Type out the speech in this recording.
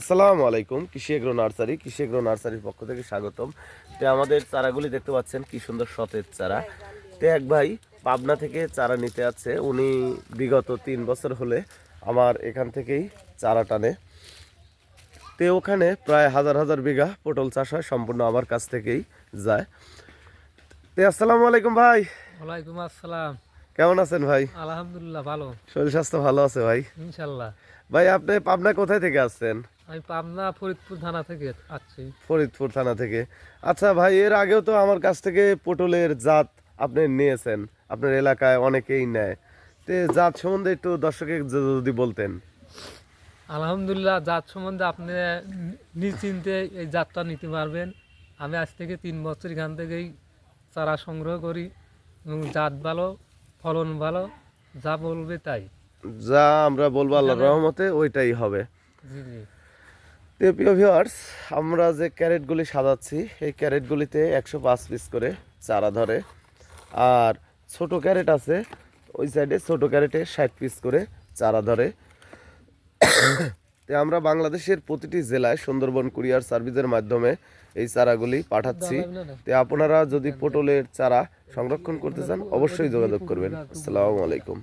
আসসালামু আলাইকুম কৃষি এগ্রো নার্সারি কৃষি এগ্রো নার্সারির পক্ষ থেকে স্বাগতম। তো আমাদের চারাগুলি দেখতে পাচ্ছেন কি সুন্দর সতেজ চারা। তো এক ভাই পাবনা থেকে চারা নিতে আছে উনি বিগত তিন বছর হলে আমার এখান থেকেই চারা টানে। তো ওখানে প্রায় হাজার হাজার বিঘা পটল চাষ হয় সম্পূর্ণ আমার কাছ থেকেই যায়। তো আসসালামু আলাইকুম ভাই। ওয়ালাইকুম আসসালাম। কেমন আছেন ভাই? আলহামদুলিল্লাহ ভালো। শরীর স্বাস্থ্য ভালো আছে ভাই? ইনশাল্লাহ। ভাই আপনি পাবনা কোথায় থেকে আসছেন? আমি পাবনা ফরিদপুর থানা থেকে আসছি। ফরিদপুর থানা থেকে। আচ্ছা ভাই এর আগেও তো আমার কাছ থেকে পটলের জাত আপনি নিয়েছেন। আপনার এলাকায় অনেকেই নেয়। তো জাত সম্বন্ধে একটু দর্শকে যদি বলতেন। আলহামদুলিল্লাহ জাত সম্বন্ধে আপনি নিশ্চিন্তে এই জাতটা নিতে পারবেন। আমি আজ থেকে তিন বছর এখান থেকেই চারা সংগ্রহ করি এবং জাত ভালো ফলন ভালো যা বলবে তাই। যা আমরা বলব আল্লাহ রহমতে ওইটাই হবে। জি জি। তো প্রিয় ভিউয়ার্স আমরা যে ক্যারেটগুলি সাজাচ্ছি এই ক্যারেটগুলিতে একশো পাঁচ পিস করে চারা ধরে। আর ছোট ক্যারেট আছে ওই সাইডে ছোট ক্যারেটে ষাট পিস করে চারা ধরে। তো আমরা বাংলাদেশের প্রতিটি জেলায় সুন্দরবন কুরিয়ার সার্ভিসের মাধ্যমে এই চারাগুলি পাঠাচ্ছি। তো আপনারা যদি পটলের চারা সংরক্ষণ করতে চান অবশ্যই যোগাযোগ করবেন। আসসালামু আলাইকুম।